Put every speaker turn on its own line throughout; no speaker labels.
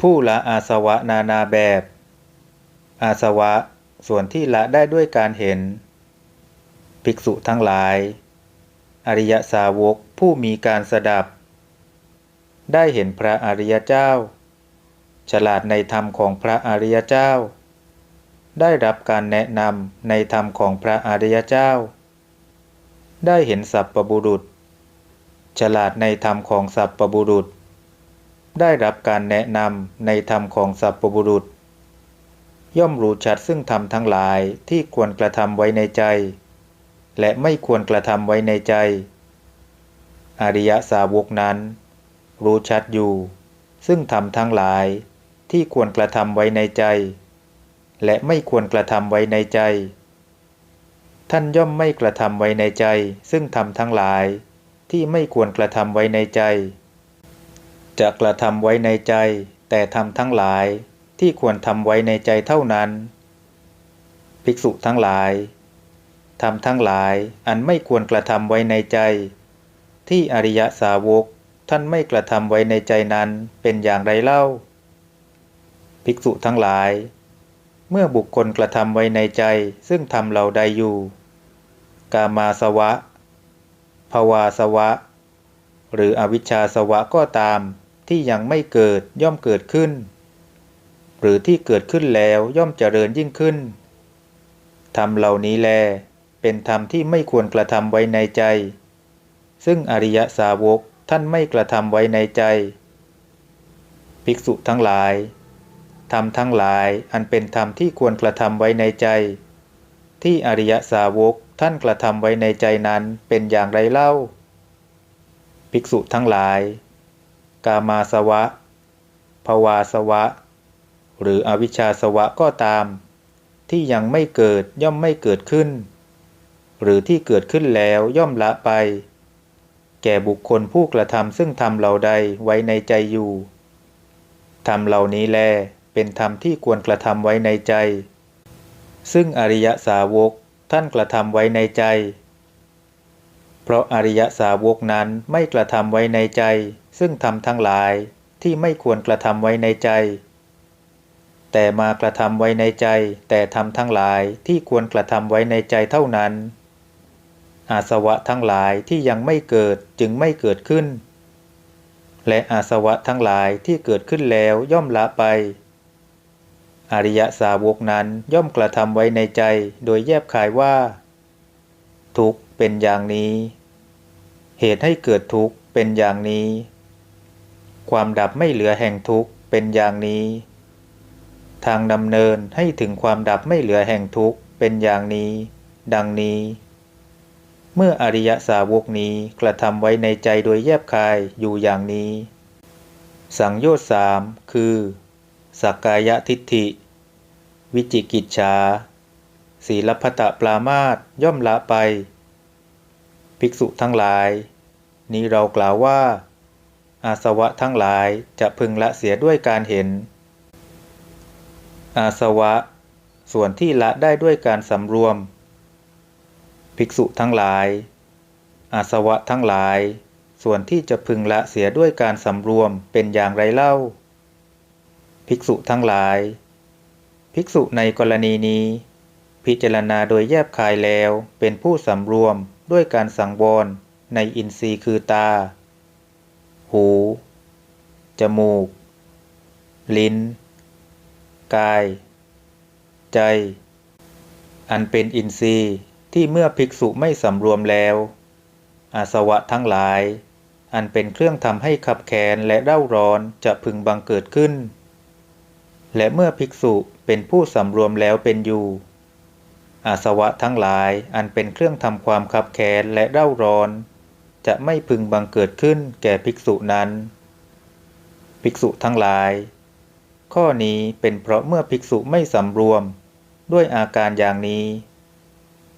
ผู้ละอาสวะนานาแบบ อาสวะ ส่วนที่ละได้ด้วยการเห็น ภิกษุทั้งหลาย อริยสาวกผู้มีการสดับ ได้เห็นพระอริยเจ้า ฉลาดในธรรมของพระอริยเจ้า ได้รับการแนะนำในธรรมของพระอริยเจ้า ได้เห็นสัพปบุรุษ ฉลาดในธรรมของสัพปบุรุษ ได้รับการแนะนำในธรรมของสัพปบุรุษ ย่อมรู้ชัดซึ่งธรรมทั้งหลายที่ควรกระทำไว้ในใจ และไม่ควรกระทำไว้ในใจ อริยสาวกนั้น รู้ชัดอยู่ ซึ่งธรรมทั้งหลายที่ควรกระทำไว้ในใจ และไม่ควรกระทำไว้ในใจ ท่านย่อมไม่กระทำไว้ในใจ ซึ่งธรรมทั้งหลายที่ไม่ควรกระทำไว้ในใจ จะกระทำไว้ในใจ แต่ทำทั้งหลายที่ควรทำไว้ในใจเท่านั้น ภิกษุทั้งหลายทำทั้งหลายอันไม่ควรกระทำไว้ในใจ ที่อริยสาวกท่านไม่กระทำไว้ในใจนั้นเป็นอย่างไรเล่า ภิกษุทั้งหลาย เมื่อบุคคลกระทำไว้ในใจซึ่งทำเราใดอยู่ กามาสวะภาวาสวะ หรืออวิชชาสวะก็ตาม ที่ยังไม่เกิดย่อมเกิดขึ้น หรือที่เกิดขึ้นแล้วย่อมเจริญยิ่งขึ้น ธรรมเหล่านี้แล เป็นธรรมที่ไม่ควรกระทำไว้ในใจ ซึ่งอริยสาวกท่านไม่กระทำไว้ในใจ ภิกษุทั้งหลาย ธรรมทั้งหลายอันเป็นธรรมที่ควรกระทำไว้ในใจ ที่อริยสาวกท่านกระทำไว้ในใจนั้นเป็นอย่างไรเล่า ภิกษุทั้งหลาย กามาสวะ ภวาสวะ หรืออวิชชาสวะก็ตาม ที่ยังไม่เกิดย่อมไม่เกิดขึ้น หรือที่เกิดขึ้นแล้วย่อมละไป แก่บุคคลผู้กระทำซึ่งทำเหล่าใดไว้ในใจอยู่ธรรมเหล่านี้แลเป็นธรรมที่ควรกระทำไว้ในใจ ซึ่งอริยสาวกท่านกระทำไว้ในใจ เพราะอริยสาวกนั้นไม่กระทำไว้ในใจ ซึ่งทำทั้งหลายที่ไม่ควรกระทำไว้ในใจ แต่มากระทำไว้ในใจ แต่ทำทั้งหลายที่ควรกระทำไว้ในใจเท่านั้น อาสวะทั้งหลายที่ยังไม่เกิดจึงไม่เกิดขึ้น และอาสวะทั้งหลายที่เกิดขึ้นแล้วย่อมละไป อริยสาวกนั้นย่อมกระทำไว้ในใจโดยแยบคายว่า ทุกเป็นอย่างนี้ เหตุให้เกิดทุกเป็นอย่างนี้ ความดับไม่เหลือแห่งทุกข์เป็นอย่างนี้ ทางดำเนินให้ถึงความดับไม่เหลือแห่งทุกข์เป็นอย่างนี้ ดังนี้ เมื่ออริยสาวกนี้กระทำไว้ในใจโดยแยบคายอยู่อย่างนี้ สังโยชน์สามคือสักกายทิฏฐิ วิจิกิจฉาศีลพัตปรามาตย่อมละไป ภิกษุทั้งหลาย นี้เรากล่าวว่า อาสวะทั้งหลายจะพึงละเสียด้วยการเห็น อาสวะ ส่วนที่ละได้ด้วยการสำรวม ภิกษุทั้งหลาย อาสวะทั้งหลาย ส่วนที่จะพึงละเสียด้วยการสำรวมเป็นอย่างไรเล่า ภิกษุทั้งหลาย ภิกษุในกรณีนี้ พิจารณาโดยแยบคายแล้วเป็นผู้สำรวมด้วยการสังวรในอินทรีย์คือตา หู จมูก ลิ้น กาย ใจ อันเป็นอินทรีย์ที่เมื่อภิกษุไม่สำรวมแล้ว อาสวะทั้งหลาย อันเป็นเครื่องทำให้ขับแขนและเร่าร้อนจะพึงบังเกิดขึ้น และเมื่อภิกษุเป็นผู้สำรวมแล้วเป็นอยู่อาสวะทั้งหลายอันเป็นเครื่องทำความขับแขนและเร่าร้อน จะไม่พึงบังเกิดขึ้นแก่ภิกษุนั้น ภิกษุทั้งหลาย ข้อนี้เป็นเพราะเมื่อภิกษุไม่สำรวมด้วยอาการอย่างนี้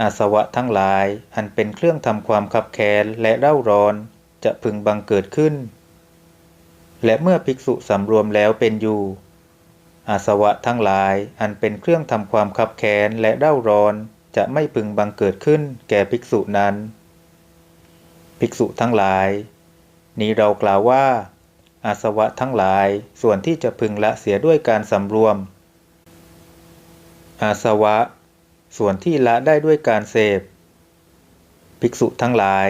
อาสวะทั้งหลายอันเป็นเครื่องทำความขับแขนและเร่าร้อนจะพึงบังเกิดขึ้น และเมื่อภิกษุสำรวมแล้วเป็นอยู่ อาสวะทั้งหลายอันเป็นเครื่องทำความขับแขนและเร่าร้อนจะไม่พึงบังเกิดขึ้นแก่ภิกษุนั้น ภิกษุทั้งหลาย นี้เรากล่าวว่า อาสวะทั้งหลายส่วนที่จะพึงละเสียด้วยการสำรวม อาสวะ ส่วนที่ละได้ด้วยการเสพ ภิกษุทั้งหลาย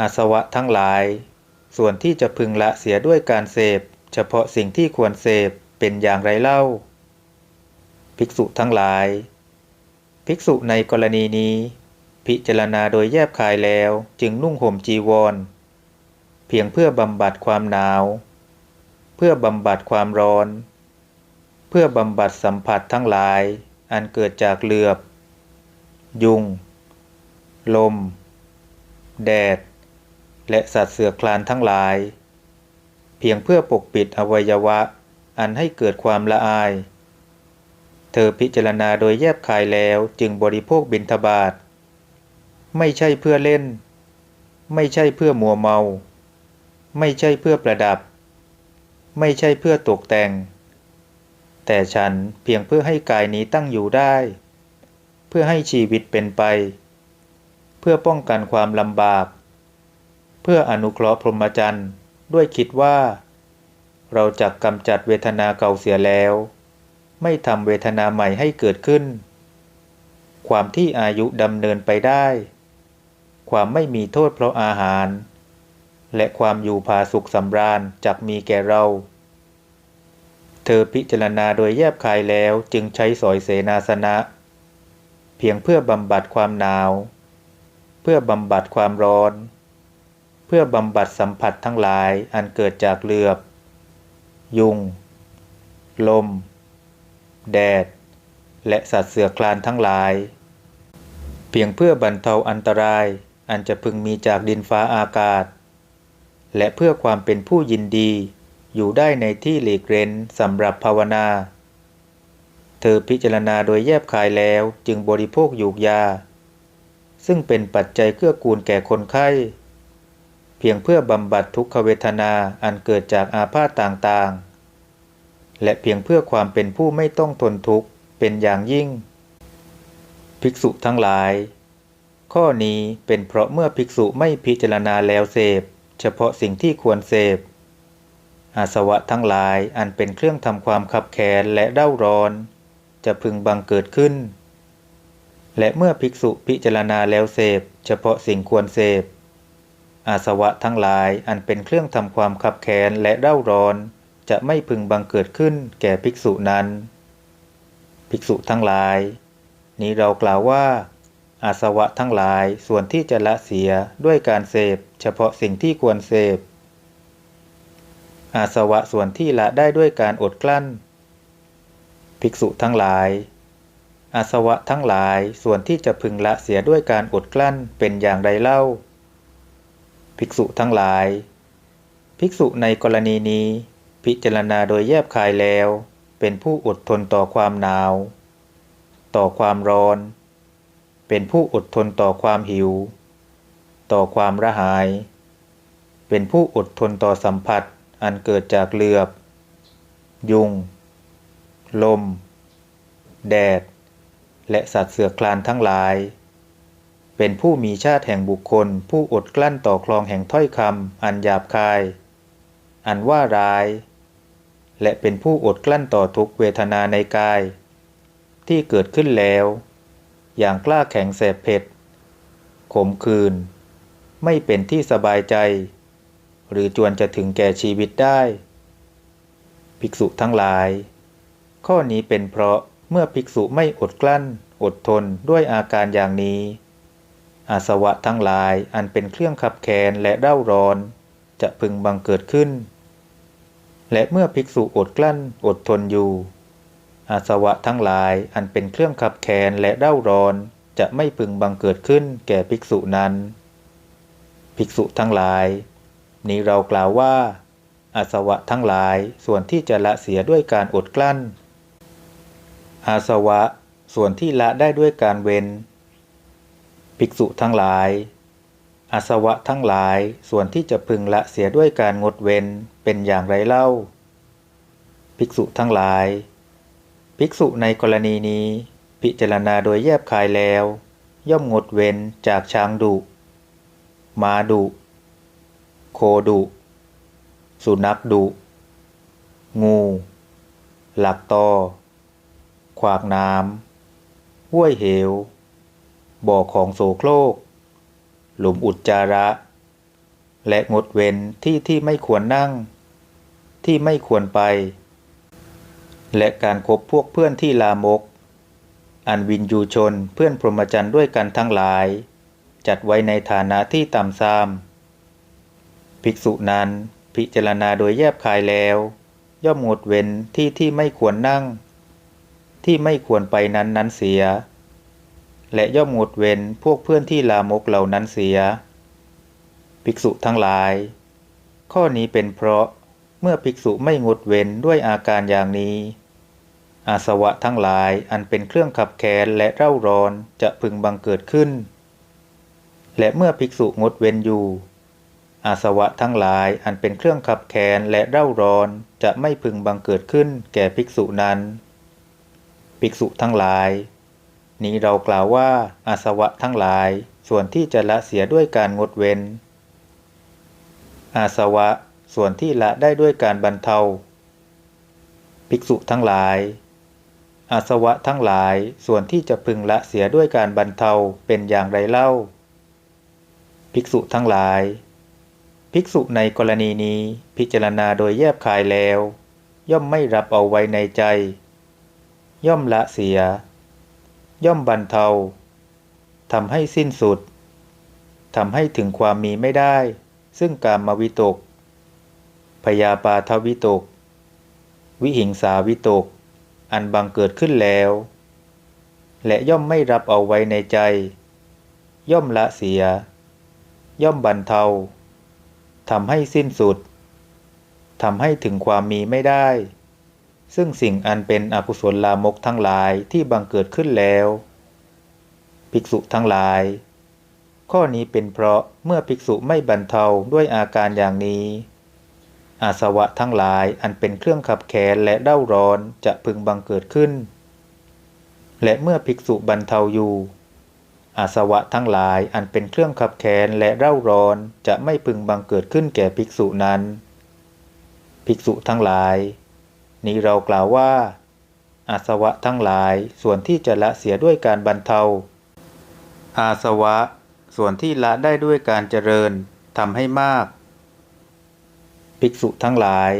อาสวะทั้งหลาย ส่วนที่จะพึงละเสียด้วยการเสพ เฉพาะสิ่งที่ควรเสพเป็นอย่างไรเล่า ภิกษุทั้งหลาย ภิกษุในกรณีนี้ พิจารณาโดยแยบคายแล้วจึงนุ่งห่มจีวร เพียงเพื่อบำบัดความหนาว เพื่อบำบัดความร้อน เพื่อบำบัดสัมผัสทั้งหลาย อันเกิดจากเหลือบ ยุง ลม แดด และสัตว์เสือคลานทั้งหลาย เพียงเพื่อปกปิดอวัยวะ อันให้เกิดความละอาย เธอพิจารณาโดยแยบคายแล้วจึงบริโภคบิณฑบาต ไม่ใช่เพื่อเล่น ไม่ใช่เพื่อมัวเมา ไม่ใช่เพื่อประดับ ไม่ใช่เพื่อตกแต่ง แต่ฉันเพียงเพื่อให้กายนี้ตั้งอยู่ได้ เพื่อให้ชีวิตเป็นไป เพื่อป้องกันความลำบาก เพื่ออนุเคราะห์พรหมจรรย์ด้วยคิดว่า เราจะกำจัดเวทนาเก่าเสียแล้ว ไม่ทำเวทนาใหม่ให้เกิดขึ้นความที่อายุดำเนินไปได้ ความไม่มีโทษเพราะอาหาร และความอยู่ผาสุขสำราญจักมีแก่เรา เธอพิจารณาโดยแยบคายแล้วจึงใช้สอยเสนาสนะ เพียงเพื่อบำบัดความหนาว เพื่อบำบัดความร้อน เพื่อบำบัดสัมผัสทั้งหลายอันเกิดจากเหลือบ ยุง ลม แดด และสัตว์เสือคลานทั้งหลายเพียงเพื่อบรรเทาอันตราย อันจะพึงมีจากดินฟ้าอากาศ และเพื่อความเป็นผู้ยินดี อยู่ได้ในที่หลีกเร้นสำหรับภาวนา เธอพิจารณาโดยแยบคายแล้วจึงบริโภคยูกยา ซึ่งเป็นปัจจัยเกื้อกูลแก่คนไข้ เพียงเพื่อบำบัดทุกขเวทนาอันเกิดจากอาพาธต่างๆ และเพียงเพื่อความเป็นผู้ไม่ต้องทนทุกข์เป็นอย่างยิ่ง ภิกษุทั้งหลาย ข้อนี้เป็นเพราะเมื่อภิกษุไม่พิจารณาแล้วเสพ เฉพาะสิ่งที่ควรเสพ อาสวะทั้งหลายอันเป็นเครื่องทำความขับแค้นและเด้าร้อน จะพึงบังเกิดขึ้น และเมื่อภิกษุพิจารณาแล้วเสพ เฉพาะสิ่งควรเสพ อาสวะทั้งหลายอันเป็นเครื่องทำความขับแค้นและเด้าร้อน จะไม่พึงบังเกิดขึ้นแก่ภิกษุนั้น ภิกษุทั้งหลาย นี้เรากล่าวว่า อาสวะทั้งหลายส่วนที่จะละเสียด้วยการเสพ เฉพาะสิ่งที่ควรเสพ อาสวะส่วนที่ละได้ด้วยการอดกลั้น ภิกษุทั้งหลาย อาสวะทั้งหลายส่วนที่จะพึงละเสียด้วยการอดกลั้นเป็นอย่างไรเล่า ภิกษุทั้งหลาย ภิกษุในกรณีนี้ พิจารณาโดยแยบคายแล้ว เป็นผู้อดทนต่อความหนาว ต่อความร้อน เป็นผู้อดทนต่อความหิว ต่อความระหาย เป็นผู้อดทนต่อสัมผัสอันเกิดจากเหลือบ ยุง ลม แดด และสัตว์เสือคลานทั้งหลาย เป็นผู้มีชาติแห่งบุคคล ผู้อดกลั้นต่อคลองแห่งถ้อยคำอันหยาบคาย อันว่าร้าย และเป็นผู้อดกลั้นต่อทุกเวทนาในกาย ที่เกิดขึ้นแล้ว อย่างกล้าแข็งแสบเผ็ดขมคืน ไม่เป็นที่สบายใจ หรือจวนจะถึงแก่ชีวิตได้ ภิกษุทั้งหลาย ข้อนี้เป็นเพราะเมื่อภิกษุไม่อดกลั้น อดทนด้วยอาการอย่างนี้ อาสวะทั้งหลายอันเป็นเครื่องขับแค้นและเร่าร้อน จะพึงบังเกิดขึ้น และเมื่อภิกษุอดกลั้นอดทนอยู่ อาสวะทั้งหลายอันเป็นเครื่องขับแค้นและเร่าร้อนจะไม่พึงบังเกิดขึ้นแก่ภิกษุนั้น ภิกษุทั้งหลาย นี้เรากล่าวว่า อาสวะทั้งหลายส่วนที่จะละเสียด้วยการอดกลั้น อาสวะส่วนที่ละได้ด้วยการเว้น ภิกษุทั้งหลาย อาสวะทั้งหลายส่วนที่จะพึงละเสียด้วยการงดเว้นเป็นอย่างไรเล่า ภิกษุทั้งหลาย ภิกษุในกรณีนี้ พิจารณาโดยแยบคายแล้ว ย่อมงดเว้นจากช้างดุม้าดุโคดุสุนัขดุงู หลักตอขวากน้ำห้วยเหว บ่อของโสโครก หลุมอุจจาระ และงดเว้นที่ที่ไม่ควรนั่ง ที่ไม่ควรไป และการคบพวกเพื่อนที่ลามก อันวินยูชนเพื่อนพรหมจรรย์ด้วยกันทั้งหลาย จัดไว้ในฐานะที่ต่ำซาม ภิกษุนั้นพิจารณาโดยแยบคายแล้ว ย่อมงดเว้นที่ที่ไม่ควรนั่ง ที่ไม่ควรไปนั้นนั้นเสีย และย่อมงดเว้นพวกเพื่อนที่ลามกเหล่านั้นเสีย ภิกษุทั้งหลาย ข้อนี้เป็นเพราะเมื่อภิกษุไม่งดเว้นด้วยอาการอย่างนี้ อาสวะทั้งหลายอันเป็นเครื่องขับแค้นและเร่าร้อนจะพึงบังเกิดขึ้น และเมื่อภิกษุงดเว้นอยู่ อาสวะทั้งหลายอันเป็นเครื่องขับแค้นและเร่าร้อนจะไม่พึงบังเกิดขึ้นแก่ภิกษุนั้น ภิกษุทั้งหลาย นี้เรากล่าวว่าอาสวะทั้งหลายส่วนที่จะละเสียด้วยการงดเว้น อาสวะส่วนที่ละได้ด้วยการบรรเทา ภิกษุทั้งหลาย อาสวะทั้งหลายส่วนที่จะพึงละเสียด้วยการบรรเทาเป็นอย่างไรเล่า ภิกษุทั้งหลาย ภิกษุในกรณีนี้พิจารณาโดยแยบคายแล้ว ย่อมไม่รับเอาไว้ในใจ ย่อมละเสีย ย่อมบรรเทาทำให้สิ้นสุดทำให้ถึงความมีไม่ได้ ซึ่งการมวิตก พยาปาทวิตก วิหิงสาวิตก อันบังเกิดขึ้นแล้ว และย่อมไม่รับเอาไว้ในใจ ย่อมละเสีย ย่อมบรรเทาทำให้สิ้นสุดทำให้ถึงความมีไม่ได้ ซึ่งสิ่งอันเป็นอกุศลลามกทั้งหลายที่บังเกิดขึ้นแล้ว ภิกษุทั้งหลาย ข้อนี้เป็นเพราะเมื่อภิกษุไม่บรรเทาด้วยอาการอย่างนี้ อาสวะทั้งหลายอันเป็นเครื่องขับแขนและเด้าร้อนจะพึงบังเกิดขึ้น และเมื่อภิกษุบรรเทาอยู่ อาสวะทั้งหลายอันเป็นเครื่องขับแขนและเร่าร้อนจะไม่พึงบังเกิดขึ้นแก่ภิกษุนั้น ภิกษุทั้งหลาย นี้เรากล่าวว่า อาสวะทั้งหลายส่วนที่จะละเสียด้วยการบรรเทา อาสวะส่วนที่ละได้ด้วยการเจริญทำให้มาก ภิกษุทั้งหลาย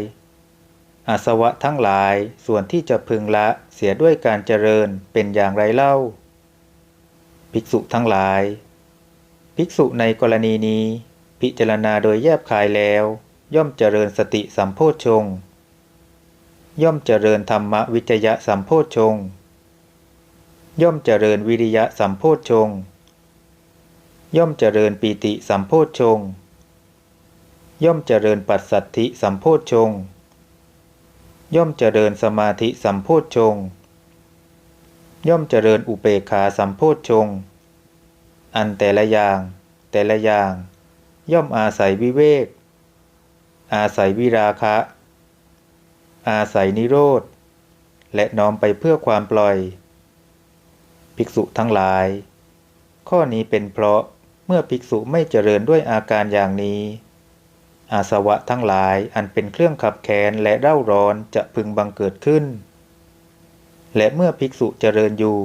อาสวะทั้งหลายส่วนที่จะพึงละเสียด้วยการเจริญเป็นอย่างไรเล่า ภิกษุทั้งหลาย ภิกษุในกรณีนี้ พิจารณาโดยแยบคายแล้ว ย่อมเจริญสติสัมโพชฌงย่อมเจริญธรรมวิจยะสัมโพชฌงย่อมเจริญวิริยะสัมโพชฌงย่อมเจริญปีติสัมโพชฌง ย่อมเจริญปัสสัทธิสัมโพชฌงย่อมเจริญสมาธิสัมโพชฌงย่อมเจริญอุเบกขาสัมโพชฌงอันแต่ละอย่าง แต่ละอย่าง ย่อมอาศัยวิเวก อาศัยวิราคะ อาศัยนิโรธ และน้อมไปเพื่อความปล่อย ภิกษุทั้งหลาย ข้อนี้เป็นเพราะเมื่อภิกษุไม่เจริญด้วยอาการอย่างนี้ อาสวะทั้งหลายอันเป็นเครื่องขับแขนและเร่าร้อนจะพึงบังเกิดขึ้น และเมื่อภิกษุเจริญอยู่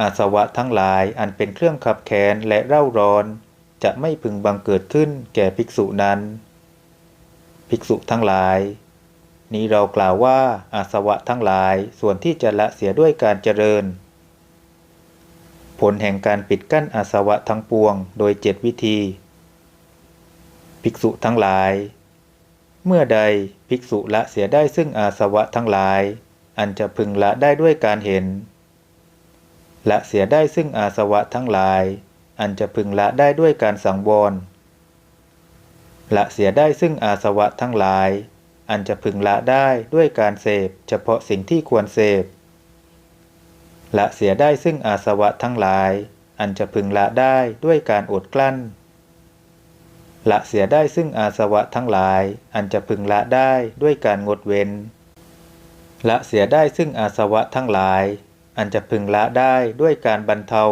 อาสวะทั้งหลายอันเป็นเครื่องขับแขนและเร่าร้อน จะไม่พึงบังเกิดขึ้นแก่ภิกษุนั้น ภิกษุทั้งหลาย นี้เรากล่าวว่าอาสวะทั้งหลายส่วนที่จะละเสียด้วยการเจริญ ผลแห่งการปิดกั้นอาสวะทั้งปวง โดยเจ็ดวิธี ภิกษุทั้งหลาย เมื่อใดภิกษุละเสียได้ซึ่งอาสวะทั้งหลาย อันจะพึงละได้ด้วยการเห็น ละเสียได้ซึ่งอาสวะทั้งหลาย อันจะพึงละได้ด้วยการสังวรละเสียได้ซึ่งอาสวะทั้งหลาย อันจะพึงละได้ด้วยการเสพ เฉพาะสิ่งที่ควรเสพละเสียได้ซึ่งอาสวะทั้งหลาย อันจะพึงละได้ด้วยการอดกลั้น ละเสียได้ซึ่งอาสวะทั้งหลาย อันจะพึงละได้ด้วยการงดเว้น ละเสียได้ซึ่งอาสวะทั้งหลาย อันจะพึงละได้ด้วยการบรรเทา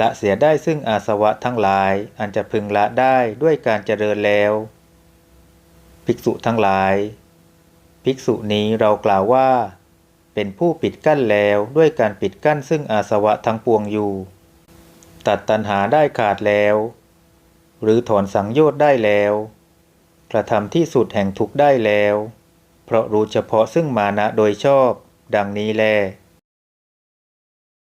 ละเสียได้ซึ่งอาสวะทั้งหลาย อันจะพึงละได้ด้วยการเจริญแล้ว ภิกษุทั้งหลาย ภิกษุนี้เรากล่าวว่า เป็นผู้ปิดกั้นแล้วด้วยการปิดกั้นซึ่งอาสวะทั้งปวงอยู่ ตัดตัณหาได้ขาดแล้ว หรือถอนสังโยชน์ได้แล้ว กระทำที่สุดแห่งทุกข์ได้แล้ว เพราะรู้เฉพาะซึ่งมานะโดยชอบ ดังนี้แล